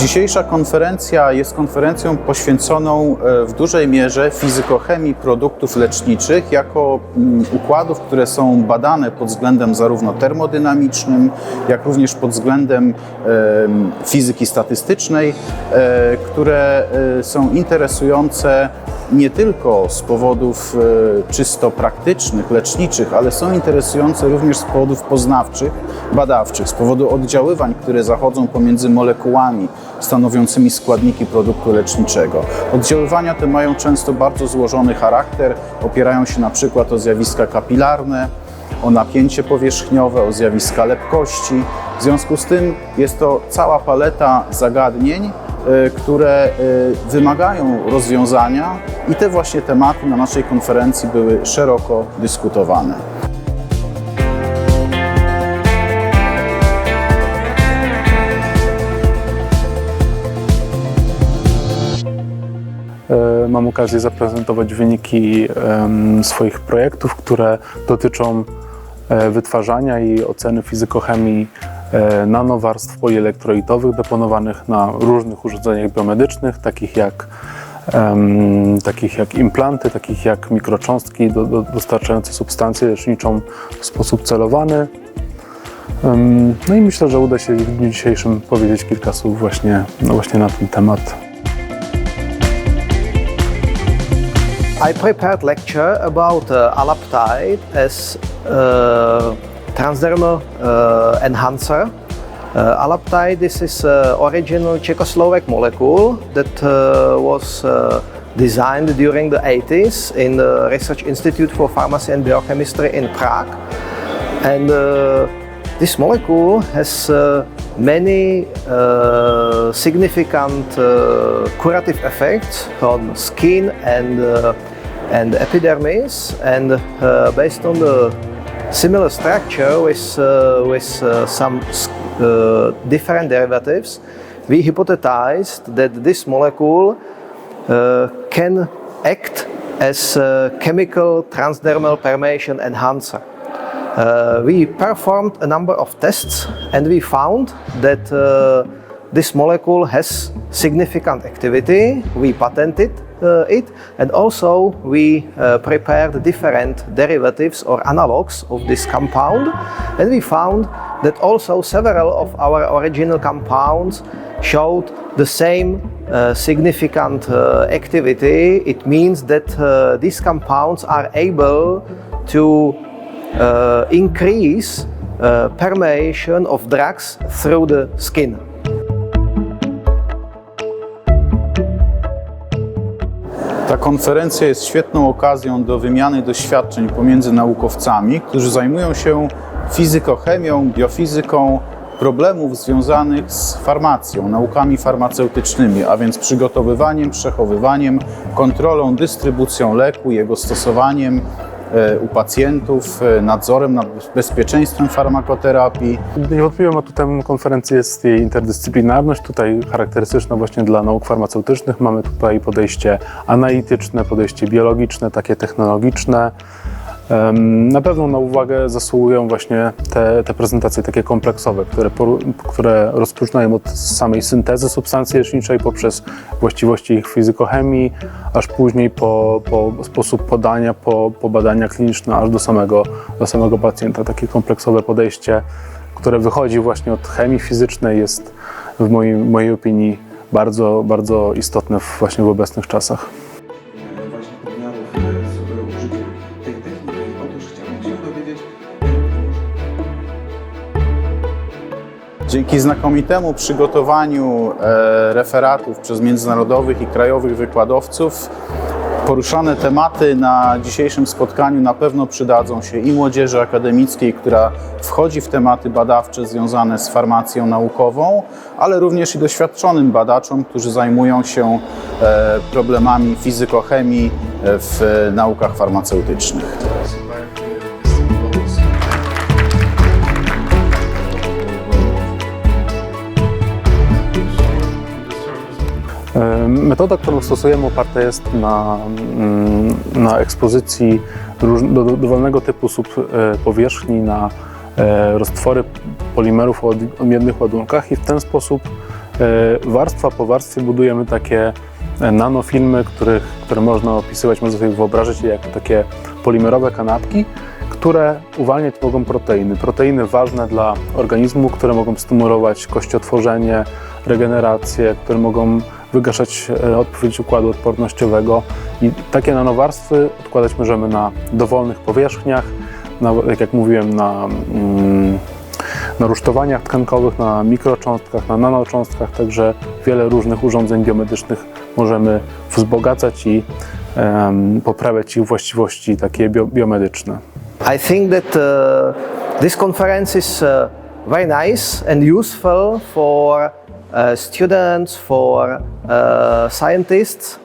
Dzisiejsza konferencja jest konferencją poświęconą e, w dużej mierze fizykochemii produktów leczniczych jako mm, układów, które są badane pod względem zarówno termodynamicznym, jak również pod względem em, fizyki statystycznej, e, które e, są interesujące nie tylko z powodów czysto praktycznych, leczniczych, ale są interesujące również z powodów poznawczych, badawczych, z powodu oddziaływań, które zachodzą pomiędzy molekułami stanowiącymi składniki produktu leczniczego. Oddziaływania te mają często bardzo złożony charakter, opierają się na przykład o zjawiska kapilarne, o napięcie powierzchniowe, o zjawiska lepkości. W związku z tym jest to cała paleta zagadnień, e, które e, wymagają rozwiązania i te właśnie tematy na naszej konferencji były szeroko dyskutowane. Mam okazję zaprezentować wyniki swoich projektów, które dotyczą e, wytwarzania i oceny fizykochemii e, nanowarstw polielektrolitowych deponowanych na różnych urządzeniach biomedycznych, takich jak, em, takich jak implanty, takich jak mikrocząstki do, do, dostarczające substancję leczniczą w sposób celowany. Em, No i myślę, że uda się w dniu dzisiejszym powiedzieć kilka słów właśnie, no właśnie na ten temat. I prepared lecture about uh, alaptide as uh, transdermal uh, enhancer. Uh, alaptide this is uh, original Czechoslovak molecule that uh, was uh, designed during the 80s in the Research Institute for Pharmacy and Biochemistry in Prague. And uh, this molecule has uh, many uh, significant uh, curative effects on skin and, uh, and epidermis. And uh, based on the similar structure with, uh, with uh, some different derivatives, we hypothesized that this molecule can act as a chemical transdermal permeation enhancer. Uh, we performed a number of tests and we found that uh, this molecule has significant activity. We patented it and also we uh, prepared different derivatives or analogs of this compound and we found that also several of our original compounds showed the same uh, significant uh, activity. It means that uh, these compounds are able to increase permeation of drugs through the skin. Ta konferencja jest świetną okazją do wymiany doświadczeń pomiędzy naukowcami, którzy zajmują się fizykochemią, biofizyką problemów związanych z farmacją, naukami farmaceutycznymi, a więc przygotowywaniem, przechowywaniem, kontrolą, dystrybucją leku, jego stosowaniem u pacjentów, e, nadzorem nad bezpieczeństwem farmakoterapii. Niewątpliwym atutem konferencji jest jej interdyscyplinarność, tutaj charakterystyczna właśnie dla nauk farmaceutycznych. Mamy tutaj podejście analityczne, podejście biologiczne, takie technologiczne. Na pewno na uwagę zasługują właśnie te, te prezentacje takie kompleksowe, które, które rozpoczynają od samej syntezy substancji leczniczej poprzez właściwości ich fizykochemii, aż później po, po sposób podania, po, po badania kliniczne, aż do samego, do samego pacjenta. Takie kompleksowe podejście, które wychodzi właśnie od chemii fizycznej jest w mojej, mojej opinii bardzo, bardzo istotne właśnie w obecnych czasach. Dzięki znakomitemu przygotowaniu e, referatów przez międzynarodowych i krajowych wykładowców, poruszane tematy na dzisiejszym spotkaniu na pewno przydadzą się i młodzieży akademickiej, która wchodzi w tematy badawcze związane z farmacją naukową, ale również i doświadczonym badaczom, którzy zajmują się e, problemami fizykochemii w naukach farmaceutycznych. Metoda, którą stosujemy, oparta jest na, mm, na ekspozycji do, do dowolnego typu subpowierzchni na e, roztwory polimerów o od- odmiennych ładunkach i w ten sposób E, Warstwa po warstwie budujemy takie e, nanofilmy, których, które można opisywać, można sobie wyobrazić je jako takie polimerowe kanapki, które uwalniać mogą proteiny. Proteiny ważne dla organizmu, które mogą stymulować kościotworzenie, regenerację, które mogą wygaszać e, odpowiedź układu odpornościowego. I takie nanowarstwy odkładać możemy na dowolnych powierzchniach, na, jak mówiłem, na, mm, na rusztowaniach tkankowych, na mikrocząstkach, na nanocząstkach, także wiele różnych urządzeń biomedycznych możemy wzbogacać i em, poprawiać ich właściwości takie bio, biomedyczne. I think that uh, this conference is uh, very nice and useful for students, for uh, scientists,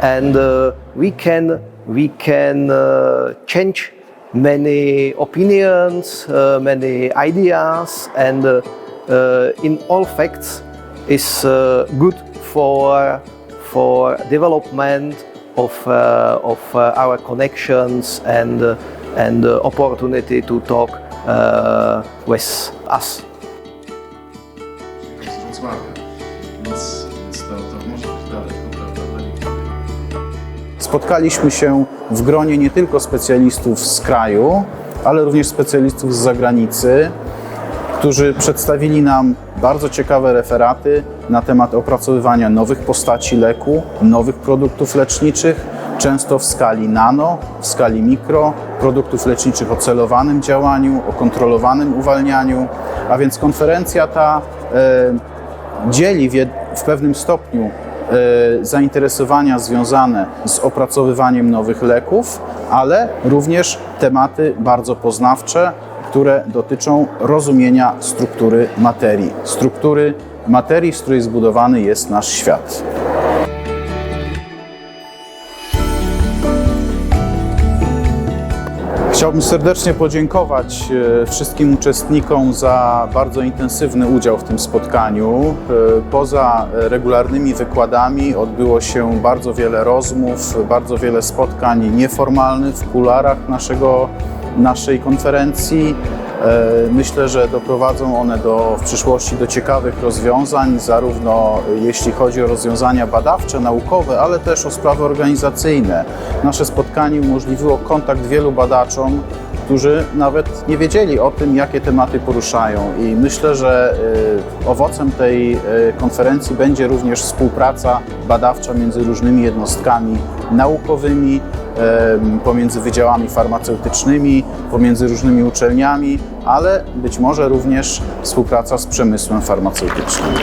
and uh, we can we can uh, change many opinions, uh, many ideas, and uh, uh, in all facts is uh, good for for development of uh, of uh, our connections and uh, and uh, opportunity to talk uh, with us. Spotkaliśmy się w gronie nie tylko specjalistów z kraju, ale również specjalistów z zagranicy, którzy przedstawili nam bardzo ciekawe referaty na temat opracowywania nowych postaci leku, nowych produktów leczniczych, często w skali nano, w skali mikro, produktów leczniczych o celowanym działaniu, o kontrolowanym uwalnianiu. A więc konferencja ta e, dzieli w, w pewnym stopniu zainteresowania związane z opracowywaniem nowych leków, ale również tematy bardzo poznawcze, które dotyczą rozumienia struktury materii, struktury materii, z której zbudowany jest nasz świat. Chciałbym serdecznie podziękować e, wszystkim uczestnikom za bardzo intensywny udział w tym spotkaniu. E, Poza regularnymi wykładami odbyło się bardzo wiele rozmów, bardzo wiele spotkań nieformalnych w kularach naszego, naszej konferencji. E, Myślę, że doprowadzą one do, w przyszłości do ciekawych rozwiązań, zarówno jeśli chodzi o rozwiązania badawcze, naukowe, ale też o sprawy organizacyjne. Nasze spotkanie umożliwiło kontakt wielu badaczom, którzy nawet nie wiedzieli o tym, jakie tematy poruszają. I myślę, że y, owocem tej y, konferencji będzie również współpraca badawcza między różnymi jednostkami naukowymi, pomiędzy wydziałami farmaceutycznymi, pomiędzy różnymi uczelniami, ale być może również współpraca z przemysłem farmaceutycznym.